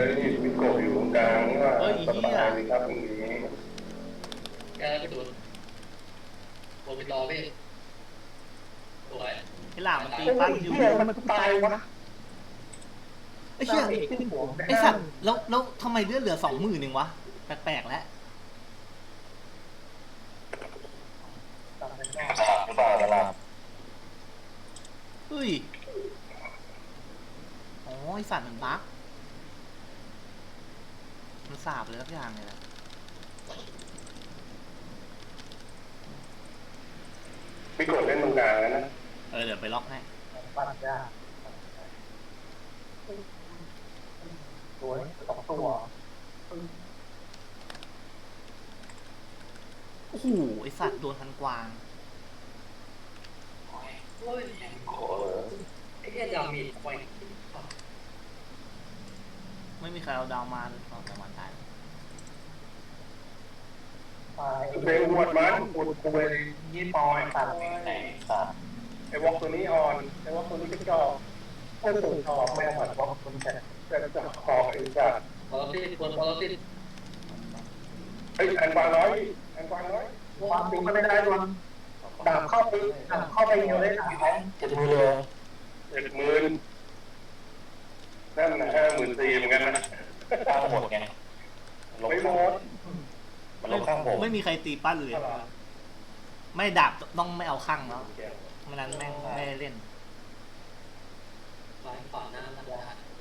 เลยนี่มีโกะอยู่ตรงกลางนี่ว่าเอ้ยสเหี้ยบายเลยครับอย่างนี้แกไปดูโมบิลอพี่สวยไอ้หลามมันตีโอ้ปั้นยอยู่เหี้ยมันตายวะไอ้เหี้ยขึ้นหัวไอ้สัตว์แล้วแล้วทำไมเลือดเหลือสองหมื่นเองวะ แปลกๆแล้วตามไปแน่สลับหรือเปล่าสลับเฮ้ยอ๋อไอสัตว์มันบั๊ก มันสาบเลยทุกอย่างเลยนะมีโกะเล่นตรงกลางแล้วนะเออเดี๋ยวไปล็อกให้ปั้นยากสวยสองตัวโอ้โหไอสัตว์โดนทันกวางโอ้ยโกะเหรอไอ้เหี้ยดามีไฟ ไม่มีใครเอาดาวมาเลยเอาดาวมาตาย ตายเพลงอวดมันอวดคุยยี่ปอยตัดไอ้สัตว์ไอ้วอกตัวนี้ออนไอ้วอกตัวนี้ก็จอโอ้ยตัวทองแม่หมดว่าคุณแค่แต่จะขอไอ้สัตว์พอลติดควรพอลติดไอ้ยอันวางน้อยอันวางน้อยความจริงก็ไม่ได้รวมดาบเข้าไปดาบเข้าไปเยวได้หนาเขาเจ็ดหมื่นเลยเจ็ดหมื่น นั่นนะห้าหมื่นสี่เหมือนกันนะข้างหมดไงลงไม่หมข้างดมันลงข้างผมไม่มีใครตีปั้นเลยไม่ดาบต้องไม่เอาข้างแล้วไม่นั้นแม่งไม่ได้เล่นไฟขวาหน้ามัน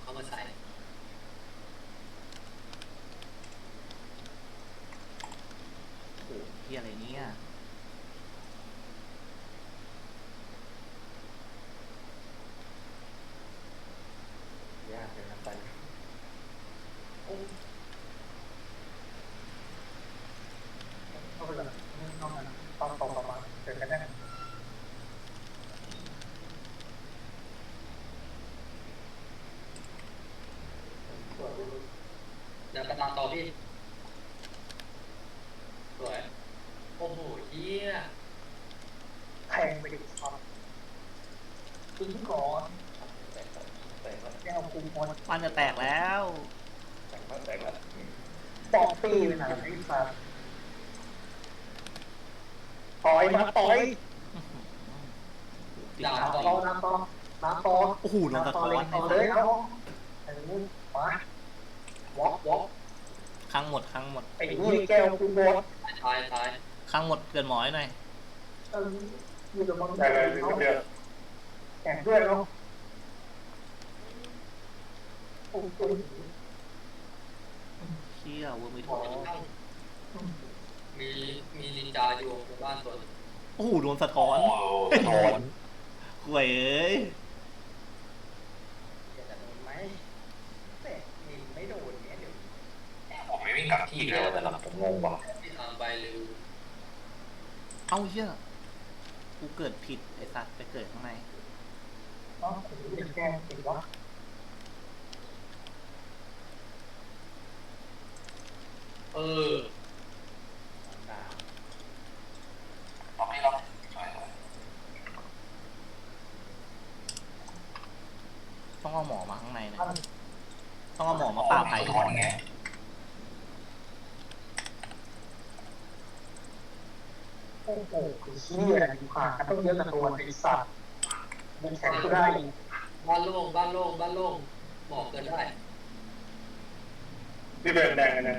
เข้ามาใส่ โอ้โหเฮียอะไรเนี่ย ยากเลยนะไป เข้าไปเลยนอกนั้นต้องตรงประมาณเจอกันแน่ เดี๋ยวไป ตามต่อพี่ สวย โอ้โหเหี้ยแทงไปดิครับขึ้นก่อนแก้วคุมคนปั้นจะแตกแล้วแต่งมาแต่งมาปอกปีไปไหนไอ้สัสต่อยมาต่อยติดดาขาบต่อต่อน้ำต่อน้ำต่อโอ้โหโดนสะท้อนเลยไอ้ต่อสัเลยตว์เอาไอ้นี่มาวอกวอก ข้างหมดข้างหมดไอ้นี่แก้วคุมบดตายตายข้างหมดเกินหมอยหน่อยเอออยู่กับมึงแต่อะไรถึงเดียวแข่งด้วยเนาะโอ้โหเชี่ยเวอร์มิทโอ้มีมีนินจาอยู่ในบ้านตัวโอ้โหโดนสะท้อนโอ้โหสะท้อนห่วยเอ้ย จะโดนไหมแต่ยิงไม่โดนเนี่ยเดี๋ยว ผมไม่วิ่ง กลับที่เลยแต่ละผมงงว่ะที่ทางใบลือเอ้าเชี่ยกูเกิดผิดไอ้สัตว์ไปเกิดข้างในเนาะเป็นแก้ติดวะเออเอาไม่รับช่วยหน่อยต้องเอาหมอมาข้างในนะท่านต้องเอาหมอมาปราบไผ่สะท้อนไง โอ้โหคือเชี่ยอยู่ห่างกันต้องเยอะกับตัวไอสัตว์มันแข็งก็ได้บ้านโล่งบ้านโล่งบ้านโล่งหมอกกินได้ที่เดินแดงกันนะ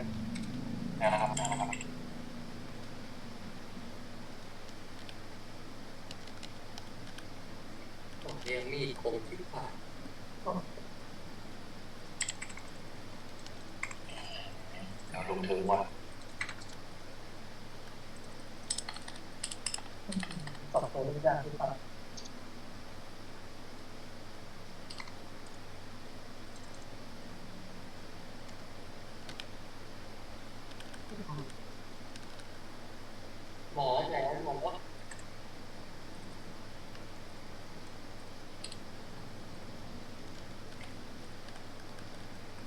นะครับนะครับผมเรียงมีดคมที่ผ่านเดี๋ยวลงถึงว่า สอง ตัวไม่ได้ที่ฟังหมอหมอหมอ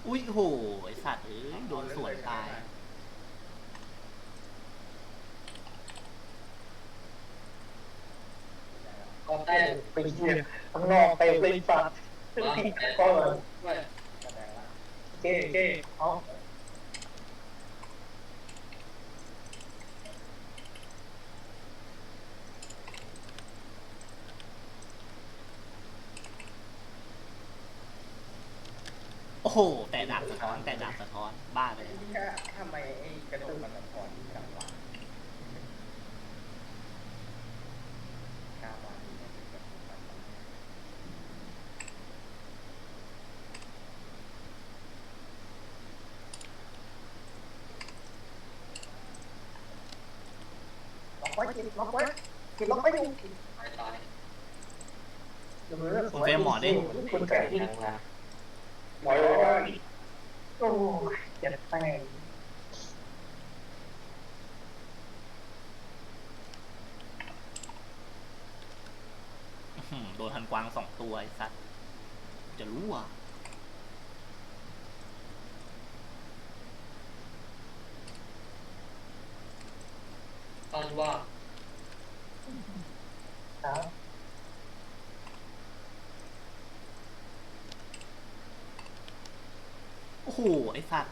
อุ้ยโหไอสัตว์เอ้ยโดนสวนตาย ก็แต้ไปเชี่ยข้างนอกเตะเลยสัตว์มาแต่ก็เลยด้วยเก้เก้เอาโอ้โห แต่ดาบสะท้อน แต่ดาบสะท้อน บ้าไปเลยทำไมไอ้กระจกมันสะท้อนจังวะกล้าว่าดีนะเป็นแบบนั้น ล็อกไว้กินล็อกไว้กินล็อกไว้ดูตายตายคุณเฟรมหมอดิ คุณแก่นั่งนะหมอยว่าโอ้ยเจ็บแป้งอื้อหือโดนทันกวางสองตัวไอ้สัสจะรู้อะ ตอนว่า ครับ โอ้โหไอ้สัส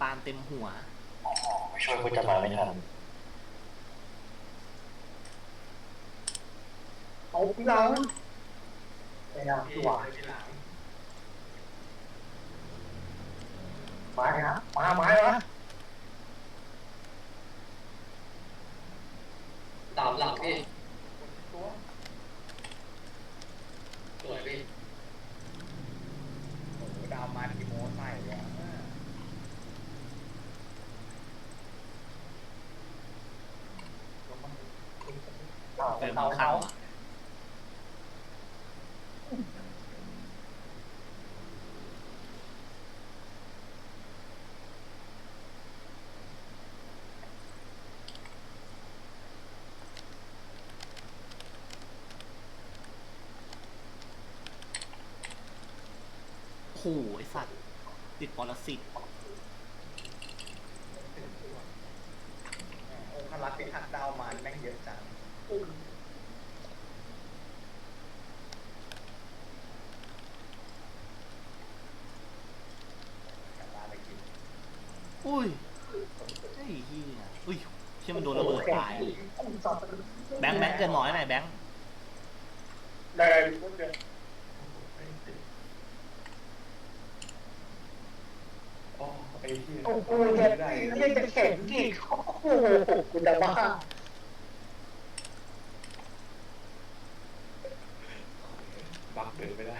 ปานเต็มหัวอ๋อไม่ช่วยก็จะมาไม่ทันเอาพี่หลังไอ้ยาพี่พี่หวานทีหลังมาฮะมามาฮะตามหลังพี่ ตัว สวยพี่ โอ้โหดาวมาทีโมใส่เลยอะ เอาเติมเอาข้งโอ้โหไอ้สัตว์ ติดปรสิตองค์พระลักษณ์ที่หักดาวมาแม่งเยอะจังกลับบ้านไปกิน อุ้ยไอ้เหี้ยอุ้ย เชื่อมันโดนระเบิดตายแบงค์แบงค์เกินหมอให้หน่อยแบงค์ได้ก็จะอ๋อไอ้ที่โอ้โหเจ็บเรียกจะเข็นดิโอ้โหคุณดาบ้าบักเดินไม่ได้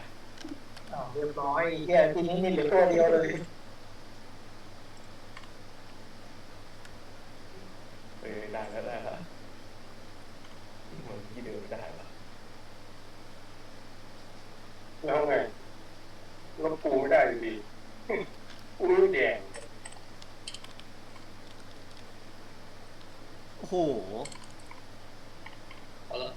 อ้าวเรียบร้อยเฮียทีนี้นี่เหลือตัวเดียวเลย เออได้แล้วได้แล้วเหมือนที่เดินไม่ได้ละ แล้วไงรถปูไม่ได้อยู่ดีปูไม่แดง โอ้โห เอาละ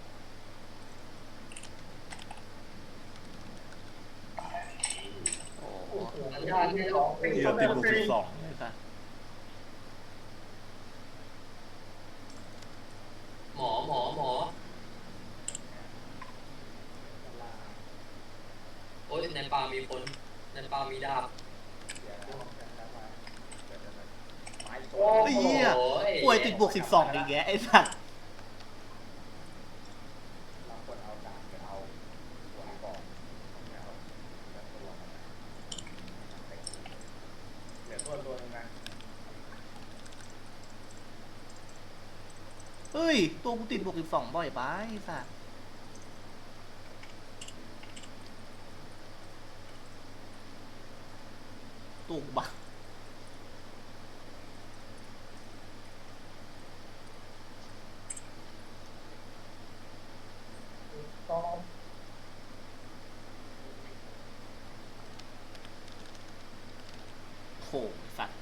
โอ้โห โอ้โหยานไม่ร้อง เดี๋ยวติดบวก สิบสองเลยสัสหมอหมอหมอโอ้ยในป่ามีคนในป่ามีดาบเดี๋ยวนะแล้วมาเดี๋ยวนะไม้ตัโอ้วไอ้เหี้ยโอ้ยป่วยติดบวกสิบสองอีกแกไอ้สัส เราควรเอาดาบไปเอาหัวก่อนแล้วแล้วตัวมันนะ เหลือตัวตัวนึงนะเฮ้ย ตัวกูติดบวกสิบสองบ่อยไปสัสตัวกูบัก ต้อง โห สัตว์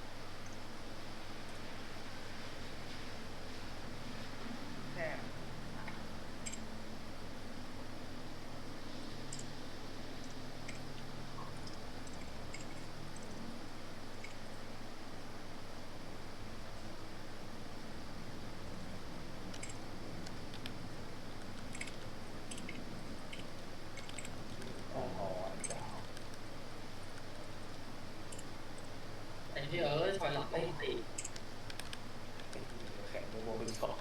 ยี่เอ๋ยถอยหลังไม่ตีแข่งโมโมเป็สอง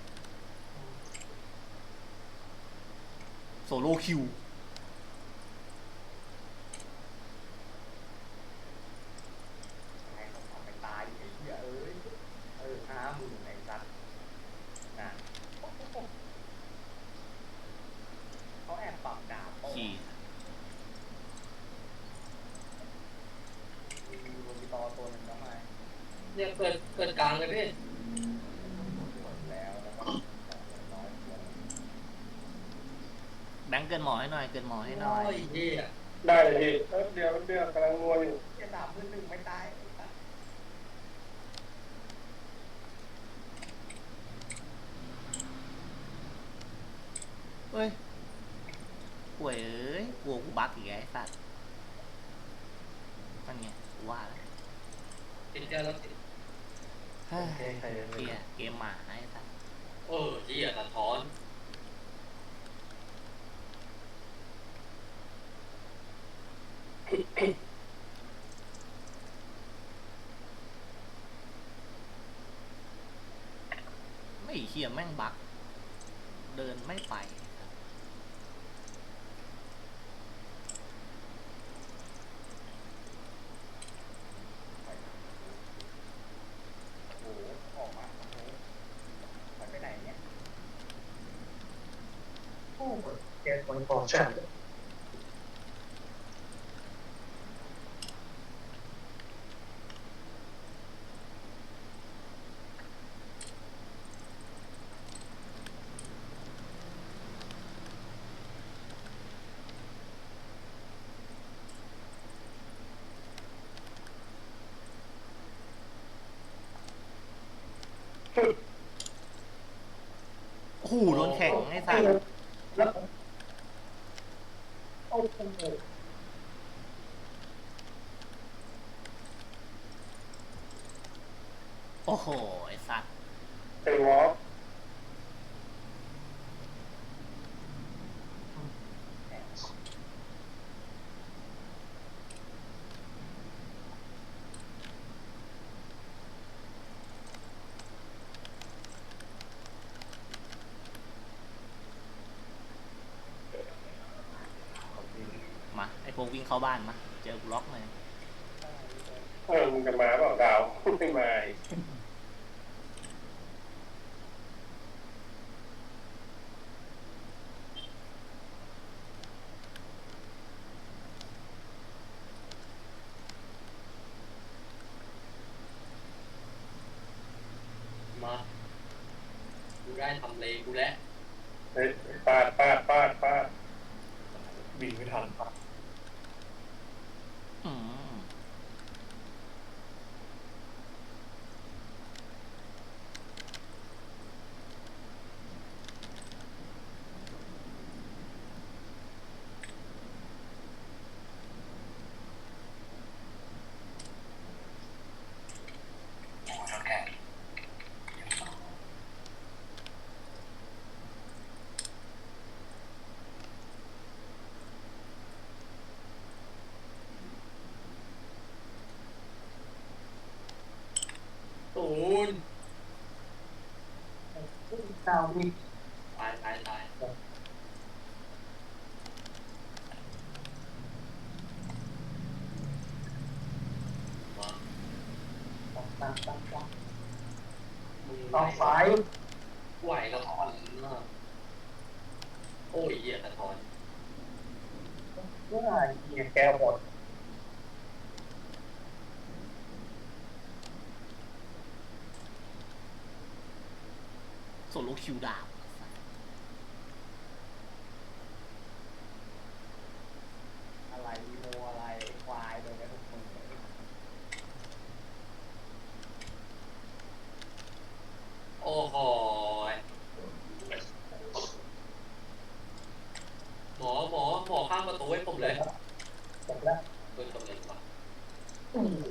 โซโลคิว กิดกลางเลยพี่หมดแล้วแล้วก็น้อยเดียวแบงค์เกินหมอให้หน่อย เกินหมอให้หน่อย โอ้ยเหี้ยได้เลยพี่แป๊บเดียวแป๊บเดียวกำลังงัวอยู่เหี้ยดาบมือหนึ่งไม่ตายไอ้สัตว์เฮ้ยป่วยเอ้ยกลัวกูบักอีกไงไอ้สัตว์นั่นไงกูว่าแล้ว ติดเดียวแล้วติด เฮ้ยโอเคใครจะเกียเกมหมาไอ้สัตว์เออเหี้ยสะท้อนไม่เฮียแม่งบัก เดินไม่ไป โอ้โหออกมาโอ้โหมันไปไหนเนี่ย โอ้โหเจ็ดคน ของฉันโอ้โหโดนแข่งไอ้สัตว์ โอ้โห โอ้โห ไอ้สัตว์ เป็นวอล์ก มา ไอ้พวกวิ่งเข้าบ้านมาเจอกูล็อกเลยเออมึงจะมาเปล่าดาวไม่มาอีกมากูได้ทำเลกูแล้วเฮ้ยปาดปาดปาดปาดบินไม่ทันอืม โอ้โหโดนแข่ง ตูน ดาวดิตายตายตายมาตั้งตั้งตั้งตั้งมึงต่อสายไหวสะท้อนมากโอ้ยเหี้ยสะท้อนเพื่อเกียแกหมด โซโล่คิวดาวอะไรอีโมอะไรไอ้ควายโดนไปทุกคนเลยโอ้โหหมอหมอหมอข้างประตูให้ผมเลยจบแล้วเปิดตำแหน่งก่อนโอ้โห